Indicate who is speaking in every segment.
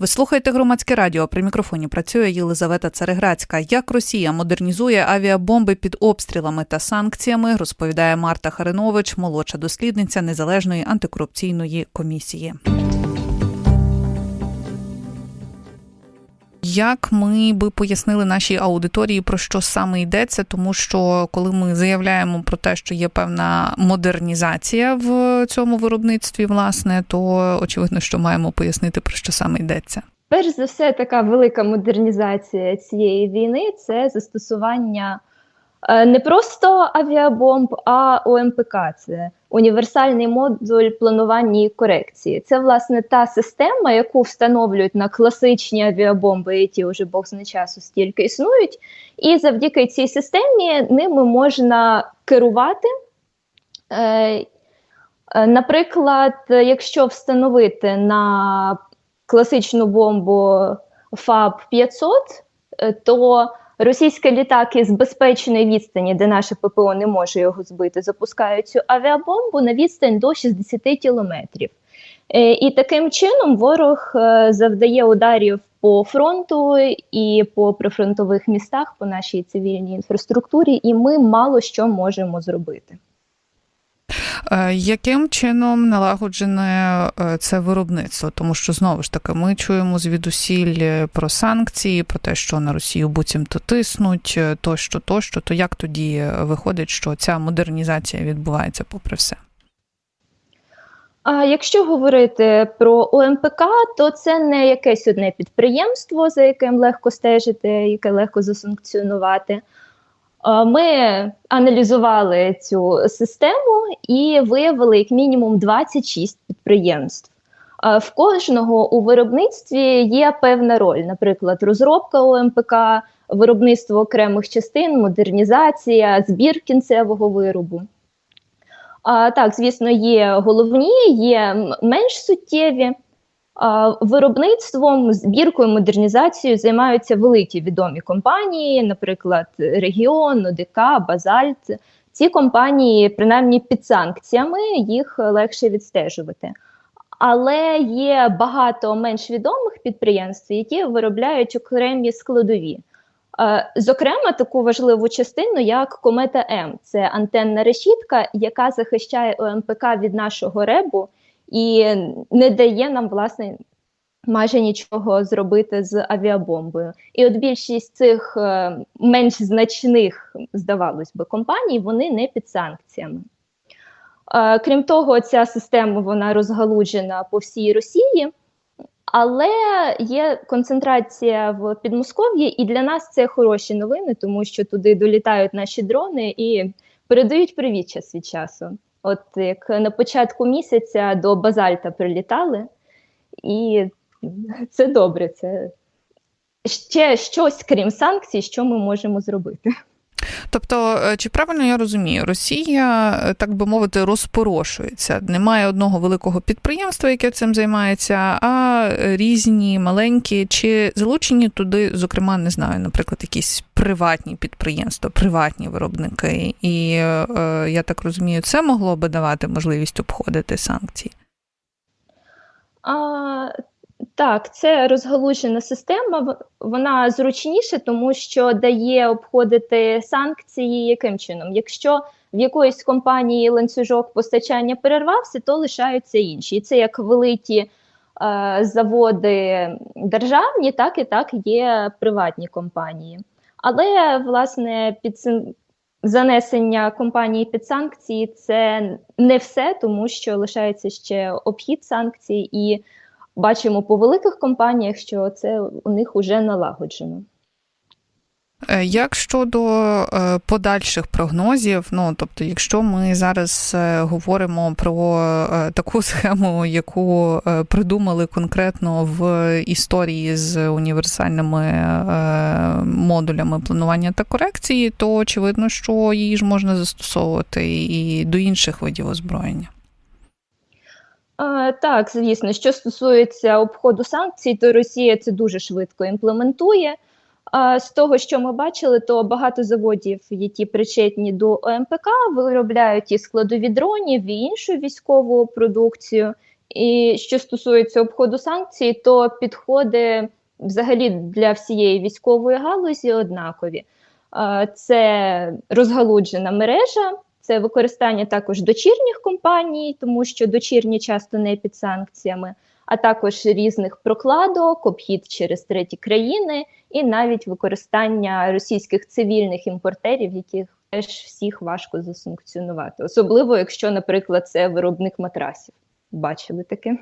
Speaker 1: Ви слухаєте громадське радіо. При мікрофоні працює Єлизавета Цареградська. Як Росія модернізує авіабомби під обстрілами та санкціями, розповідає Марта Харинович, молодша дослідниця незалежної антикорупційної комісії. Як ми би пояснили нашій аудиторії про що саме йдеться, тому що коли ми заявляємо про те, що є певна модернізація в цьому виробництві, власне, то очевидно, що маємо пояснити про що саме йдеться.
Speaker 2: Перш за все, така велика модернізація цієї війни це застосування не просто авіабомб, а ОМПК. Це універсальний модуль планування і корекції. Це власне та система, яку встановлюють на класичні авіабомби, які вже Бог зна часу стільки існують. І завдяки цій системі ними можна керувати. Е, Наприклад, якщо встановити на класичну бомбу ФАБ 500, то російські літаки з безпечної відстані, де наше ППО не може його збити, запускають цю авіабомбу на відстань до 60 кілометрів. І таким чином ворог завдає ударів по фронту і по прифронтових містах, по нашій цивільній інфраструктурі, і ми мало що можемо зробити.
Speaker 1: Яким чином налагоджене це виробництво? Тому що знову ж таки ми чуємо звідусіль про санкції, про те, що на Росію буцімто тиснуть, тощо, тощо. То як тоді виходить, що ця модернізація відбувається попри все?
Speaker 2: А якщо говорити про ОМПК, то це не якесь одне підприємство, за яким легко стежити, яке легко засанкціонувати. Ми аналізували цю систему і виявили як мінімум 26 підприємств. В кожного у виробництві є певна роль, наприклад, розробка ОМПК, виробництво окремих частин, модернізація, збір кінцевого виробу. А, Так, звісно, є головні, є менш суттєві. Виробництвом, збіркою, модернізацією займаються великі відомі компанії, наприклад, Регіон, ОДК, Базальт. Ці компанії, принаймні під санкціями, їх легше відстежувати. Але є багато менш відомих підприємств, які виробляють окремі складові. Зокрема, таку важливу частину, як Комета М, це антенна решітка, яка захищає ОМПК від нашого ребу і не дає нам, власне, майже нічого зробити з авіабомбою. І от більшість цих е, менш значних, здавалось би, компаній, вони не під санкціями. Е, крім того, ця система вона розгалуджена по всій Росії. Але є концентрація в Підмосков'ї, і для нас це хороші новини, тому що туди долітають наші дрони і передають привіт час від часу. От як на початку місяця до базальта прилітали, і це добре. Це ще щось, крім санкцій, що ми можемо зробити.
Speaker 1: Тобто, чи правильно я розумію, Росія, так би мовити, розпорошується. Немає одного великого підприємства, яке цим займається, а різні маленькі, чи залучені туди, зокрема, не знаю, наприклад, якісь приватні підприємства, приватні виробники. І я так розумію, це могло би давати можливість обходити санкції?
Speaker 2: А, так, це розгалужена система, вона зручніша, тому що дає обходити санкції яким чином? Якщо в якоїсь компанії ланцюжок постачання перервався, то лишаються інші. І це як великі е, заводи державні, так і так є приватні компанії. Але власне під занесення компанії під санкції це не все, тому що лишається ще обхід санкцій і бачимо по великих компаніях, що це у них вже налагоджено.
Speaker 1: Як щодо подальших прогнозів, ну тобто, якщо ми зараз говоримо про таку схему, яку придумали конкретно в історії з універсальними модулями планування та корекції, то очевидно, що її ж можна застосовувати і до інших видів озброєння.
Speaker 2: Так, звісно, що стосується обходу санкцій, то Росія це дуже швидко імплементує. З того, що ми бачили, то багато заводів, які причетні до ОМПК, виробляють і складові дронів, і іншу військову продукцію. І що стосується обходу санкцій, то підходи взагалі для всієї військової галузі однакові. Це розгалуджена мережа, це використання також дочірніх компаній, тому що дочірні часто не під санкціями, а також різних прокладок, обхід через треті країни, і навіть використання російських цивільних імпортерів, яких теж всіх важко засанкціонувати, особливо якщо, наприклад, це виробник матрасів. Бачили таке?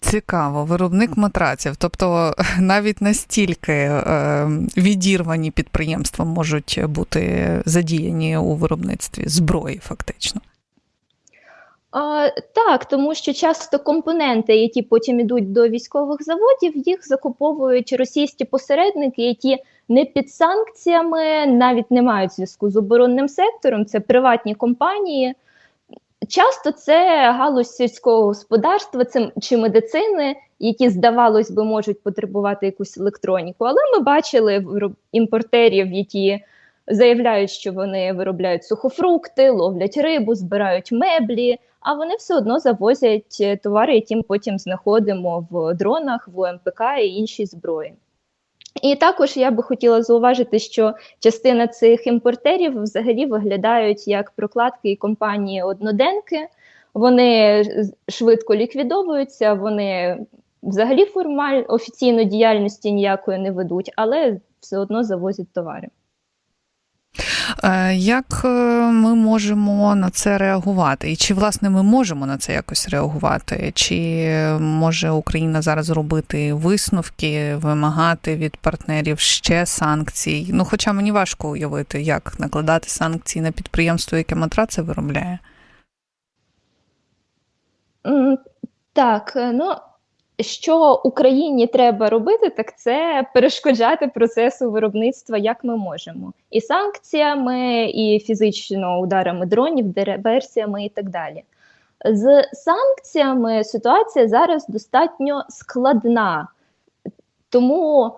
Speaker 1: Цікаво, виробник матраців. Тобто навіть настільки е, відірвані підприємства можуть бути задіяні у виробництві зброї, фактично.
Speaker 2: А, так, тому що часто компоненти, які потім йдуть до військових заводів, їх закуповують російські посередники, які не під санкціями, навіть не мають зв'язку з оборонним сектором, це приватні компанії. Часто це галузь сільського господарства це, чи медицини, які, здавалось би, можуть потребувати якусь електроніку. Але ми бачили імпортерів, які заявляють, що вони виробляють сухофрукти, ловлять рибу, збирають меблі, а вони все одно завозять е, товари, які ми потім знаходимо в дронах, в ОМПК і іншій зброї. І також я би хотіла зауважити, що частина цих імпортерів взагалі виглядають як прокладки і компанії одноденки. Вони швидко ліквідовуються, вони взагалі формаль офіційно діяльності ніякої не ведуть, але все одно завозять товари.
Speaker 1: Е, Як е, ми можемо на це реагувати? І чи власне ми можемо на це якось реагувати? Чи може Україна зараз робити висновки, вимагати від партнерів ще санкцій? Ну, хоча мені важко уявити, як накладати санкції на підприємство, яке матраци виробляє.
Speaker 2: Так, е, ну що Україні треба робити, так це перешкоджати процесу виробництва, як ми можемо, і санкціями, і фізично ударами дронів, диверсіями і так далі. З санкціями ситуація зараз достатньо складна, тому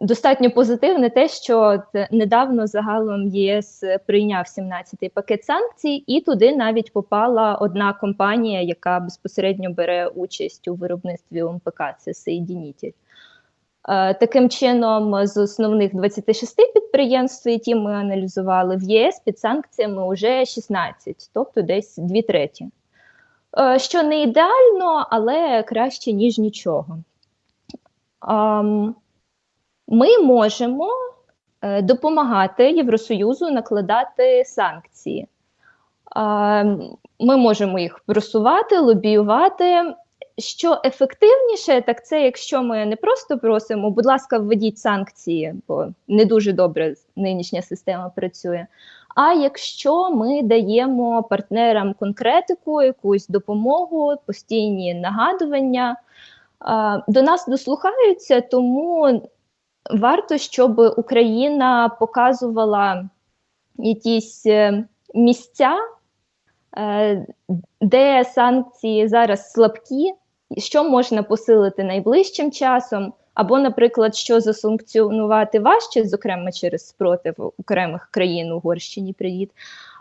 Speaker 2: достатньо позитивне те, що недавно загалом єС прийняв 17-й пакет санкцій, і туди навіть попала одна компанія, яка безпосередньо бере участь у виробництві ОМПК, це Соєдінітель. Е, Таким чином, з основних 26 підприємств, які ми аналізували в ЄС, під санкціями вже 16, тобто десь дві треті. Е, Що не ідеально, але краще, ніж нічого. Ми можемо е, допомагати Євросоюзу накладати санкції. Ми можемо їх просувати, лобіювати. Що ефективніше, так це якщо ми не просто просимо, будь ласка, введіть санкції, бо не дуже добре нинішня система працює. А якщо ми даємо партнерам конкретику, якусь допомогу, постійні нагадування, до нас дослухаються, тому варто, щоб Україна показувала якісь е, місця, е, де санкції зараз слабкі, що можна посилити найближчим часом, або, наприклад, що засанкціонувати важче, зокрема через спротив окремих країн Угорщині привіт.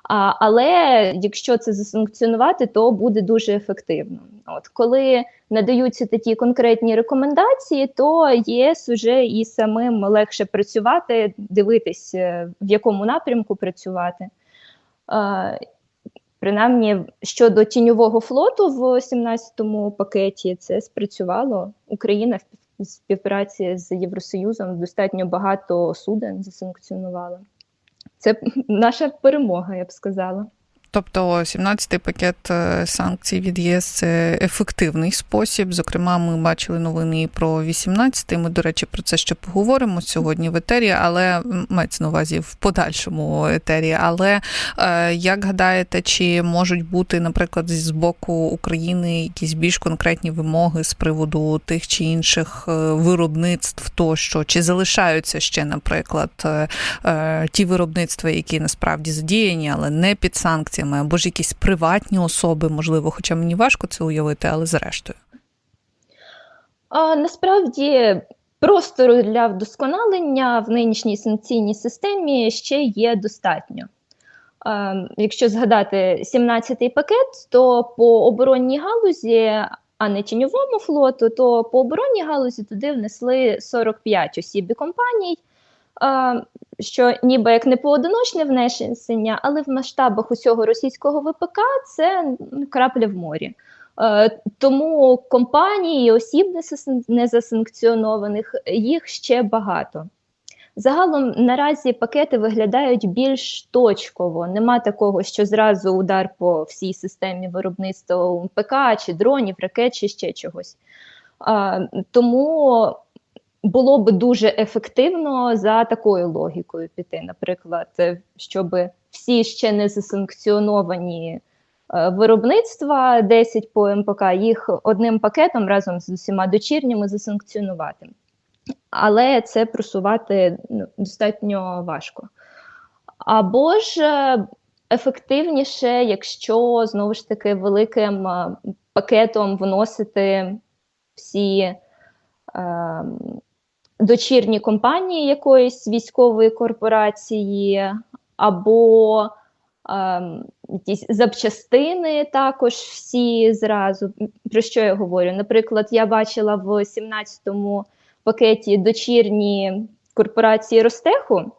Speaker 2: А, але якщо це засанкціонувати, то буде дуже ефективно. От коли надаються такі конкретні рекомендації, то ЄС уже і самим легше працювати, дивитись, е, в якому напрямку працювати. Е, Принаймні щодо тіньового флоту в 17-му пакеті це спрацювало. Україна в співпраці з Євросоюзом достатньо багато суден засанкціонувала. Це наша перемога, я б сказала.
Speaker 1: Тобто 17-й пакет е, санкцій від ЄС це ефективний спосіб. Зокрема, ми бачили новини і про 18-й. Ми, до речі, про це ще поговоримо сьогодні в етері, але мається на увазі в подальшому етері. Але е, як гадаєте, чи можуть бути, наприклад, з боку України якісь більш конкретні вимоги з приводу тих чи інших е, виробництв, тощо чи залишаються ще, наприклад, ті виробництва, які насправді задіяні, але не під санкціями, або ж якісь приватні особи, можливо, хоча мені важко це уявити, але зрештою.
Speaker 2: А насправді простору для вдосконалення в нинішній санкційній системі ще є достатньо. Якщо згадати 17-й пакет, то по оборонній галузі а не тіньовому флоту, то по оборонній галузі туди внесли 45 осіб і компаній, що ніби як не поодиночне внесення, але в масштабах усього російського ВПК це крапля в морі. Тому компаній і осіб незасанкціонованих їх ще багато. Загалом наразі пакети виглядають більш точково. Нема такого, що зразу удар по всій системі виробництва ПК чи дронів, ракет чи ще чогось. Тому було би дуже ефективно за такою логікою піти. Наприклад, е, щоб всі ще не засанкціоновані е, виробництва 10 по МПК, їх одним пакетом разом з усіма дочірніми засанкціонувати але це просувати ну, достатньо важко. Або ж е, ефективніше, якщо знову ж таки великим пакетом вносити всі е, дочірні компанії якоїсь військової корпорації, або е, якісь запчастини також всі зразу. Про що я говорю? Наприклад, я бачила в 17-му пакеті дочірні корпорації Ростеху,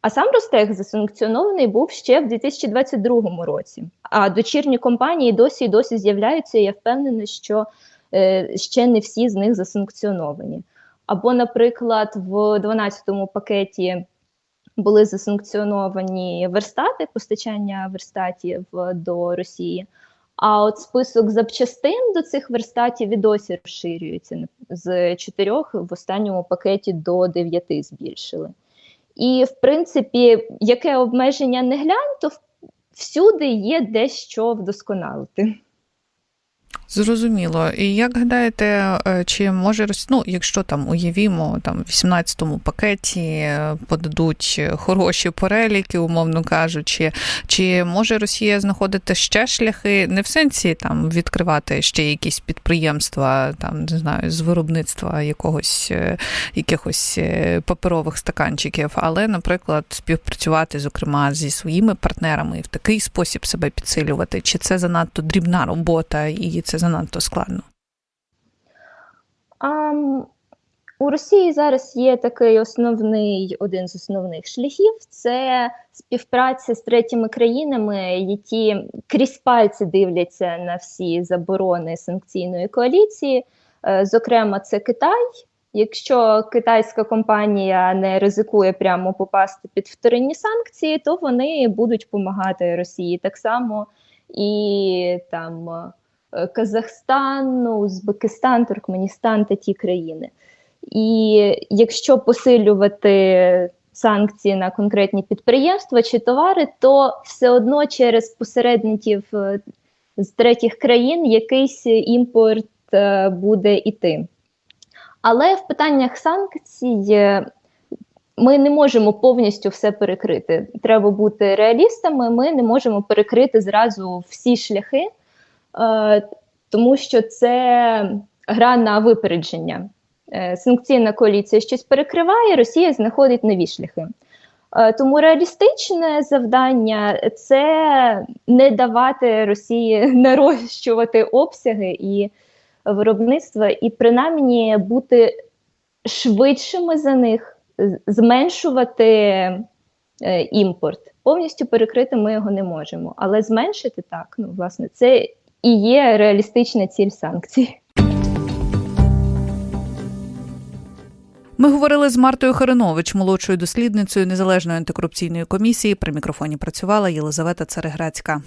Speaker 2: а сам Ростех засанкціонований був ще в 2022 році. А дочірні компанії досі і досі з'являються, і я впевнена, що е, ще не всі з них засанкціоновані. Або, наприклад, в 12-му пакеті були засанкціоновані верстати, постачання верстатів до Росії. А от список запчастин до цих верстатів і досі розширюється з чотирьох в останньому пакеті до дев'яти збільшили. І, в принципі, яке обмеження не глянь, то всюди є дещо вдосконалити.
Speaker 1: Зрозуміло. І як гадаєте, е, чи може ну, якщо там уявімо, там в 18-му пакеті е, подадуть хороші переліки, умовно кажучи, чи може Росія знаходити ще шляхи, не в сенсі там відкривати ще якісь підприємства, там не знаю, з виробництва якогось е, якихось паперових стаканчиків, але, наприклад, співпрацювати, зокрема, зі своїми партнерами і в такий спосіб себе підсилювати, чи це занадто дрібна робота і це занадто складно?
Speaker 2: А, у Росії зараз є такий основний, один з основних шляхів це співпраця з третіми країнами, які крізь пальці дивляться на всі заборони санкційної коаліції. Е, Зокрема, це Китай. Якщо китайська компанія не ризикує прямо попасти під вторинні санкції, то вони будуть допомагати Росії так само і там Казахстан, Узбекистан, Туркменістан та ті країни. І якщо посилювати санкції на конкретні підприємства чи товари, то все одно через посередників е, з третіх країн якийсь імпорт е, буде іти. Але в питаннях санкцій е, ми не можемо повністю все перекрити. Треба бути реалістами. Ми не можемо перекрити зразу всі шляхи, е, тому що це гра на випередження. Е, Санкційна коаліція щось перекриває, Росія знаходить нові шляхи. Е, Тому реалістичне завдання це не давати Росії нарощувати обсяги і виробництва, і принаймні бути швидшими за них, зменшувати е, імпорт. Повністю перекрити ми його не можемо, але зменшити так, ну власне, це і є реалістична ціль санкцій.
Speaker 1: Ми говорили з Мартою Харинович, молодшою дослідницею Незалежної антикорупційної комісії. При мікрофоні працювала Єлизавета Цареграцька.